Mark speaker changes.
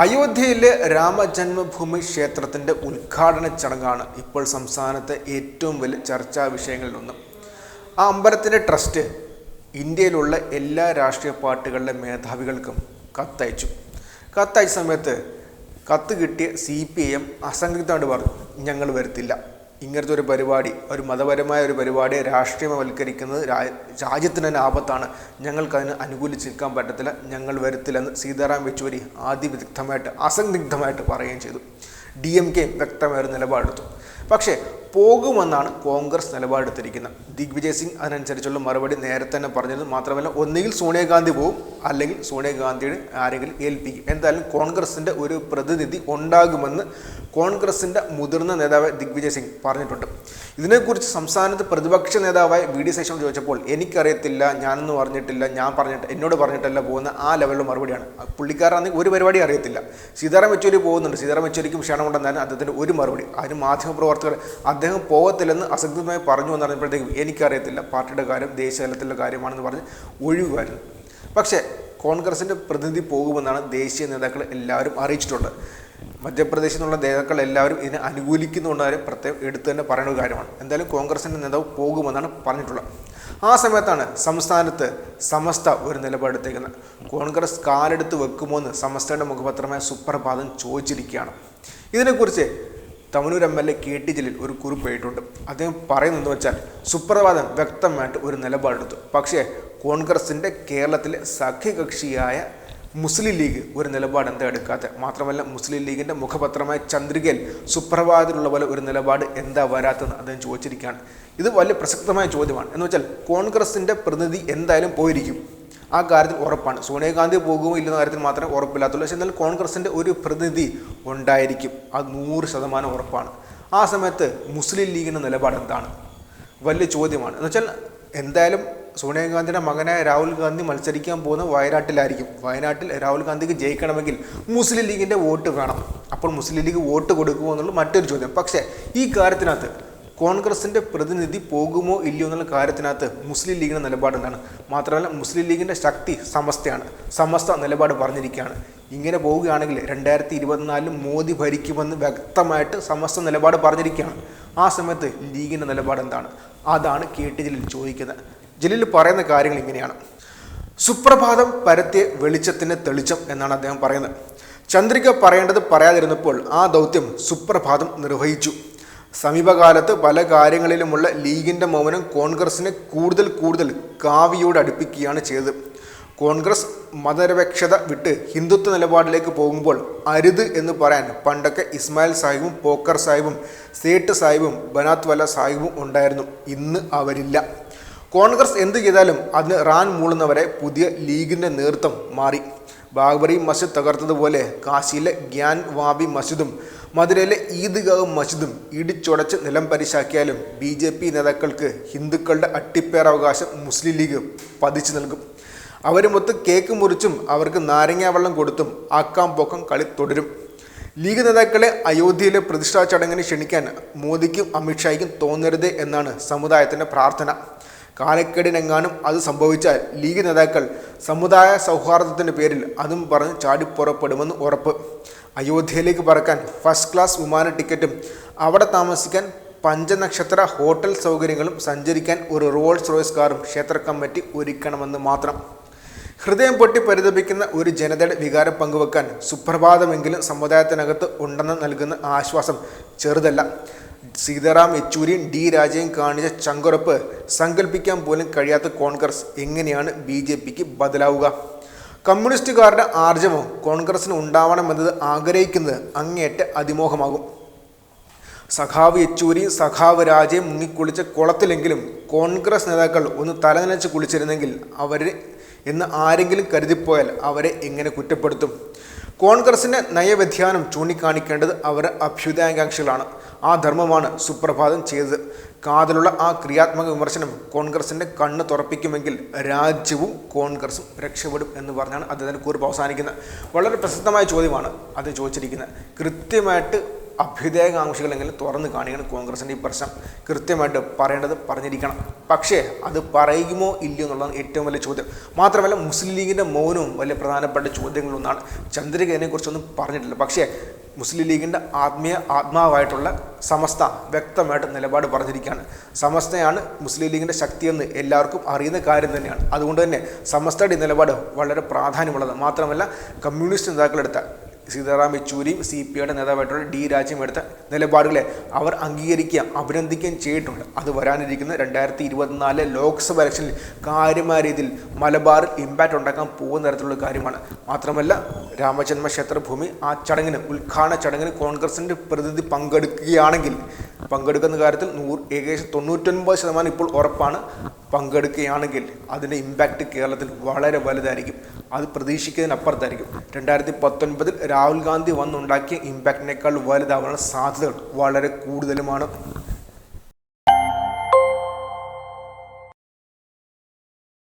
Speaker 1: അയോധ്യയിലെ രാമജന്മഭൂമി ക്ഷേത്രത്തിന്റെ ഉദ്ഘാടന ചടങ്ങാണ് ഇപ്പോൾ സംസ്ഥാനത്തെ ഏറ്റവും വലിയ ചർച്ചാ വിഷയങ്ങളിലൊന്ന് ആ അമ്പലത്തിന്റെ ട്രസ്റ്റ് ഇന്ത്യയിലുള്ള എല്ലാ രാഷ്ട്രീയ പാർട്ടികളുടെ മേധാവികൾക്കും കത്തയച്ചു. കത്തയച്ച സമയത്ത് കത്ത് കിട്ടിയ സി പി എം അസംഘടിതമായിട്ട് പറഞ്ഞു ഞങ്ങൾ വരുത്തില്ല. ഇങ്ങനത്തെ ഒരു പരിപാടി ഒരു മതപരമായ ഒരു പരിപാടി രാഷ്ട്രീയവൽക്കരിക്കുന്നത് രാജ്യത്തിന് തന്നെ ആപത്താണ്. ഞങ്ങൾക്കതിന് അനുകൂലിച്ച് നിൽക്കാൻ പറ്റത്തില്ല. ഞങ്ങൾ വരുത്തില്ലെന്ന് സീതാറാം യെച്ചൂരി ആദ്യവിദഗ്ധമായിട്ട് അസന്ദിഗ്ധമായിട്ട് പറയുകയും ചെയ്തു. ഡി എം കെയും വ്യക്തമായ ഒരു നിലപാടെടുത്തു. പക്ഷേ പോകുമെന്നാണ് കോൺഗ്രസ് നിലപാടെടുത്തിരിക്കുന്നത്. ദിഗ്വിജയ് സിംഗ് അതിനനുസരിച്ചുള്ള മറുപടി നേരത്തെ തന്നെ പറഞ്ഞത് മാത്രമല്ല ഒന്നുകിൽ സോണിയാഗാന്ധി പോവും അല്ലെങ്കിൽ സോണിയാഗാന്ധിയുടെ ആരെങ്കിലും ഏൽപ്പിക്കും. എന്തായാലും കോൺഗ്രസിന്റെ ഒരു പ്രതിനിധി ഉണ്ടാകുമെന്ന് കോൺഗ്രസിന്റെ മുതിർന്ന നേതാവ് ദിഗ്വിജയ് സിംഗ് പറഞ്ഞിട്ടുണ്ട്. ഇതിനെക്കുറിച്ച് സംസ്ഥാനത്ത് പ്രതിപക്ഷ നേതാവായ വി ഡി ശേഷം ചോദിച്ചപ്പോൾ എനിക്കറിയത്തില്ല ഞാനൊന്നും പറഞ്ഞിട്ടില്ല ഞാൻ പറഞ്ഞിട്ട് എന്നോട് പറഞ്ഞിട്ടല്ല പോകുന്ന ആ ലെവലിൽ മറുപടിയാണ്. പുള്ളിക്കാരാണെങ്കിൽ ഒരു പരിപാടി അറിയത്തില്ല. സീതാറാം യെച്ചൂരി പോകുന്നുണ്ട്. സീതാറാം യെച്ചൂരിക്കും ക്ഷണമുണ്ടെന്നായിരുന്നു അദ്ദേഹത്തിന്റെ ഒരു മറുപടി. അതിന് മാധ്യമപ്രവർത്തകർ അദ്ദേഹം പോകത്തില്ലെന്ന് അസംതൃപ്തമായി പറഞ്ഞു എന്ന് പറഞ്ഞപ്പോഴത്തേക്കും എനിക്കറിയത്തില്ല. പാർട്ടിയുടെ കാര്യം ദേശീയ തലത്തിലുള്ള കാര്യമാണെന്ന് പറഞ്ഞ് ഒഴിവായിരുന്നു. പക്ഷേ കോൺഗ്രസിന്റെ പ്രതിനിധി പോകുമെന്നാണ് ദേശീയ നേതാക്കൾ എല്ലാവരും അറിയിച്ചിട്ടുണ്ട്. മധ്യപ്രദേശിൽ നിന്നുള്ള നേതാക്കൾ എല്ലാവരും ഇതിനെ അനുകൂലിക്കുന്നുണ്ട് കാര്യം പ്രത്യേകം എടുത്തു തന്നെ പറയുന്ന കാര്യമാണ്. എന്തായാലും കോൺഗ്രസിന്റെ നേതാവ് പോകുമെന്നാണ് പറഞ്ഞിട്ടുള്ളത്. ആ സമയത്താണ് സംസ്ഥാനത്ത് സമസ്ത ഒരു നിലപാടെടുത്തേക്കുന്നത് കോൺഗ്രസ് കാലെടുത്ത് വെക്കുമോ എന്ന് സമസ്തയുടെ മുഖപത്രമായ സുപ്രഭാതം ചോദിച്ചിരിക്കുകയാണ്. ഇതിനെക്കുറിച്ച് Thavanur M L A K T Jaleel ഒരു കുറിപ്പ് എഴുതിയിട്ടുണ്ട്. അദ്ദേഹം പറയുന്നതെന്ന് വെച്ചാൽ സുപ്രഭാതം വ്യക്തമായിട്ട് ഒരു നിലപാടെടുത്തു. പക്ഷേ കോൺഗ്രസിന്റെ കേരളത്തിലെ സഖ്യകക്ഷിയായ മുസ്ലിം ലീഗ് ഒരു നിലപാട് എന്താ എടുക്കാത്ത? മാത്രമല്ല മുസ്ലിം ലീഗിന്റെ മുഖപത്രമായ ചന്ദ്രികയിൽ സുപ്രഭാതത്തിലുള്ള പോലെ ഒരു നിലപാട് എന്താ വരാത്തതെന്ന് അദ്ദേഹം ചോദിച്ചിരിക്കുകയാണ്. ഇത് വലിയ പ്രസക്തമായ ചോദ്യമാണ്. എന്ന് വെച്ചാൽ കോൺഗ്രസിന്റെ പ്രതിനിധി എന്തായാലും പോയിരിക്കും. ആ കാര്യത്തിൽ ഉറപ്പാണ്. സോണിയാഗാന്ധി പോകുമോ ഇല്ലെന്ന കാര്യത്തിൽ മാത്രമേ ഉറപ്പില്ലാത്തുള്ളൂ. പക്ഷേ എന്നാൽ കോൺഗ്രസിന്റെ ഒരു പ്രതിനിധി ഉണ്ടായിരിക്കും. അത് നൂറ് ശതമാനം ഉറപ്പാണ്. ആ സമയത്ത് മുസ്ലിം ലീഗിന്റെ നിലപാട് എന്താണ്? വലിയ ചോദ്യമാണ്. എന്നുവെച്ചാൽ എന്തായാലും സോണിയാഗാന്ധിയുടെ മകനായ രാഹുൽ ഗാന്ധി മത്സരിക്കാൻ പോകുന്ന വയനാട്ടിലായിരിക്കും. വയനാട്ടിൽ രാഹുൽ ഗാന്ധിക്ക് ജയിക്കണമെങ്കിൽ മുസ്ലിം ലീഗിന്റെ വോട്ട് വേണം. അപ്പോൾ മുസ്ലിം ലീഗ് വോട്ട് കൊടുക്കുമോ എന്നുള്ള മറ്റൊരു ചോദ്യം. പക്ഷേ ഈ കാര്യത്തിനകത്ത് കോൺഗ്രസിന്റെ പ്രതിനിധി പോകുമോ ഇല്ലയോ എന്നുള്ള കാര്യത്തിനകത്ത് മുസ്ലിം ലീഗിന്റെ നിലപാട് എന്താണ്? മാത്രമല്ല മുസ്ലിം ലീഗിന്റെ ശക്തി സമസ്തയാണ്. സമസ്ത നിലപാട് പറഞ്ഞിരിക്കുകയാണ്. ഇങ്ങനെ പോവുകയാണെങ്കിൽ രണ്ടായിരത്തി ഇരുപത്തിനാലിൽ മോദി ഭരിക്കുമെന്ന് വ്യക്തമായിട്ട് സമസ്ത നിലപാട് പറഞ്ഞിരിക്കുകയാണ്. ആ സമയത്ത് ലീഗിന്റെ നിലപാട് എന്താണ്? അതാണ് കെ ടി ജലീൽ ചോദിക്കുന്നത്. ജലീൽ പറയുന്ന കാര്യങ്ങൾ ഇങ്ങനെയാണ്. സുപ്രഭാതം പരത്തിയ വെളിച്ചത്തിന് തെളിച്ചം എന്നാണ് അദ്ദേഹം പറയുന്നത്. ചന്ദ്രിക പറയേണ്ടത് പറയാതിരുന്നപ്പോൾ ആ ദൗത്യം സുപ്രഭാതം നിർവഹിച്ചു. സമീപകാലത്ത് പല കാര്യങ്ങളിലുമുള്ള ലീഗിന്റെ മൗനം കോൺഗ്രസിനെ കൂടുതൽ കൂടുതൽ കാവിയോട് അടുപ്പിക്കുകയാണ് ചെയ്തത്. കോൺഗ്രസ് മതനിരപേക്ഷത വിട്ട് ഹിന്ദുത്വ നിലപാടിലേക്ക് പോകുമ്പോൾ അരുത് എന്ന് പറയാൻ പണ്ടൊക്കെ ഇസ്മായിൽ സാഹിബും പോക്കർ സാഹിബും സേട്ട് സാഹിബും ബനാത് വല സാഹിബും ഉണ്ടായിരുന്നു. ഇന്ന് അവരില്ല. കോൺഗ്രസ് എന്ത് ചെയ്താലും അതിന് റാൻ മൂളുന്നവരെ പുതിയ ലീഗിന്റെ നേതൃത്വം മാറി. ബാബറി മസ്ജിദ് തകർത്തതുപോലെ കാശിയിലെ ഗ്യാൻ വാബി മസ്ജിദും മധുരയിലെ ഈദ്ഗാവും മസ്ജിദും ഇടിച്ചുടച്ച് നിലം പരിശാക്കിയാലും ബി ജെ പി നേതാക്കൾക്ക് ഹിന്ദുക്കളുടെ അട്ടിപ്പേറവകാശം മുസ്ലിം ലീഗ് പതിച്ചു നൽകും. അവരുമൊത്ത് കേക്ക് മുറിച്ചും അവർക്ക് നാരങ്ങാവെള്ളം കൊടുത്തും ആക്കാം പോക്കം കളി തുടരും. ലീഗ് നേതാക്കളെ അയോധ്യയിലെ പ്രതിഷ്ഠാ ചടങ്ങിന് ക്ഷണിക്കാൻ മോദിക്കും അമിത്ഷായ്ക്കും തോന്നരുത് എന്നാണ് സമുദായത്തിന്റെ പ്രാർത്ഥന. കാലക്കേടിനെങ്ങാനും അത് സംഭവിച്ചാൽ ലീഗ് നേതാക്കൾ സമുദായ സൗഹാർദ്ദത്തിന്റെ പേരിൽ അതും പറഞ്ഞ് ചാടിപ്പുറപ്പെടുമെന്ന് ഉറപ്പ്. അയോധ്യയിലേക്ക് പറക്കാൻ ഫസ്റ്റ് ക്ലാസ് വിമാന ടിക്കറ്റും അവിടെ താമസിക്കാൻ പഞ്ചനക്ഷത്ര ഹോട്ടൽ സൗകര്യങ്ങളും സഞ്ചരിക്കാൻ ഒരു റോൾസ് റോയ്സ് കാറും ക്ഷേത്ര കമ്മിറ്റി ഒരുക്കണമെന്ന് മാത്രം. ഹൃദയം പൊട്ടി പരിതപിക്കുന്ന ഒരു ജനതയുടെ വികാരം പങ്കുവെക്കാൻ സുപ്രഭാതമെങ്കിലും സമുദായത്തിനകത്ത് ഉണ്ടെന്ന് നൽകുന്ന ആശ്വാസം ചെറുതല്ല. സീതാറാം യെച്ചൂരിയും ഡി രാജയും കാണിച്ച ചങ്കുറപ്പ് സങ്കല്പിക്കാൻ പോലും കഴിയാത്ത കോൺഗ്രസ് എങ്ങനെയാണ് ബി ജെ പിക്ക് ബദലാവുക? കമ്മ്യൂണിസ്റ്റുകാരുടെ ആർജവം കോൺഗ്രസിന് ഉണ്ടാവണമെന്നത് ആഗ്രഹിക്കുന്നത് അങ്ങേയറ്റ അതിമോഹമാകും. സഖാവ് യെച്ചൂരി സഖാവ് രാജയും മുങ്ങിക്കുളിച്ച കുളത്തിലെങ്കിലും കോൺഗ്രസ് നേതാക്കൾ ഒന്ന് തലനനച്ച് കുളിച്ചിരുന്നെങ്കിൽ അവർ എന്ന് ആരെങ്കിലും കരുതിപ്പോയാൽ അവരെ എങ്ങനെ കുറ്റപ്പെടുത്തും? കോൺഗ്രസിന്റെ നയവ്യധ്യാനം ചൂണ്ടിക്കാണിക്കേണ്ടത് അവരുടെ അഭ്യുദയാകാംക്ഷികളാണ് ആ ധർമ്മമാണ് സുപ്രഭാതം ചെയ്തത്. കാതലുള്ള ആ ക്രിയാത്മക വിമർശനം കോൺഗ്രസിന്റെ കണ്ണ് തുറപ്പിക്കുമെങ്കിൽ രാജ്യവും കോൺഗ്രസും രക്ഷപ്പെടും എന്ന് പറഞ്ഞാണ് അദ്ദേഹത്തിന്റെ കുറിപ്പ് അവസാനിക്കുന്നത്. വളരെ പ്രസിദ്ധമായ ചോദ്യമാണ് അത് ചോദിച്ചിരിക്കുന്നത്. കൃത്യമായിട്ട് അഭ്യുദയകാംക്ഷികളെങ്കിലും തുറന്ന് കാണിക്കണം കോൺഗ്രസിന്റെ ഈ പ്രശ്നം. കൃത്യമായിട്ട് പറയേണ്ടത് പറഞ്ഞിരിക്കണം. പക്ഷേ അത് പറയുമോ ഇല്ലയോ എന്നുള്ളതാണ് ഏറ്റവും വലിയ ചോദ്യം. മാത്രമല്ല മുസ്ലിം ലീഗിന്റെ മൗനവും വലിയ പ്രധാനപ്പെട്ട ചോദ്യങ്ങളൊന്നാണ് ചന്ദ്രിക ഇതിനെക്കുറിച്ചൊന്നും പറഞ്ഞിട്ടില്ല. പക്ഷേ മുസ്ലിം ലീഗിന്റെ ആത്മീയ ആത്മാവായിട്ടുള്ള സമസ്ത വ്യക്തമായിട്ട് നിലപാട് പറഞ്ഞിരിക്കുകയാണ്. സമസ്തയാണ് മുസ്ലിം ലീഗിന്റെ ശക്തിയെന്ന് എല്ലാവർക്കും അറിയുന്ന കാര്യം തന്നെയാണ്. അതുകൊണ്ട് തന്നെ സമസ്തയുടെ നിലപാട് വളരെ പ്രാധാന്യമുള്ളത്. മാത്രമല്ല കമ്മ്യൂണിസ്റ്റ് നേതാക്കളെടുത്ത സീതാറാം യെച്ചൂരിയും സി പി ഐയുടെ നേതാവായിട്ടുള്ള ഡി രാജ്യം എടുത്ത നിലപാടുകളെ അവർ അംഗീകരിക്കുകയും അഭിനന്ദിക്കുകയും ചെയ്തിട്ടുണ്ട്. അത് വരാനിരിക്കുന്ന രണ്ടായിരത്തി ഇരുപത്തിനാല് ലോക്സഭ ഇലക്ഷനിൽ കാര്യമായ രീതിയിൽ മലബാറിൽ ഇമ്പാക്റ്റ് ഉണ്ടാക്കാൻ പോകുന്ന തരത്തിലുള്ള കാര്യമാണ്. മാത്രമല്ല രാമജന്മ ക്ഷേത്രഭൂമി ആ ചടങ്ങിന് ഉദ്ഘാടന ചടങ്ങിന് കോൺഗ്രസിന്റെ പ്രതിനിധി പങ്കെടുക്കുകയാണെങ്കിൽ പങ്കെടുക്കുന്ന കാര്യത്തിൽ നൂറ് ഏകദേശം തൊണ്ണൂറ്റൊൻപത് ശതമാനം ഇപ്പോൾ ഉറപ്പാണ് പങ്കെടുക്കുകയാണെങ്കിൽ അതിന്റെ ഇമ്പാക്റ്റ് കേരളത്തിൽ വളരെ വലുതായിരിക്കും. അത് പ്രതീക്ഷിക്കുന്നതിനപ്പുറത്തായിരിക്കും. രണ്ടായിരത്തി പത്തൊൻപതിൽ രാഹുൽ ഗാന്ധി വന്നുണ്ടാക്കിയ ഇമ്പാക്റ്റിനേക്കാൾ വലുതാവാനുള്ള സാധ്യതകൾ വളരെ കൂടുതലുമാണ്.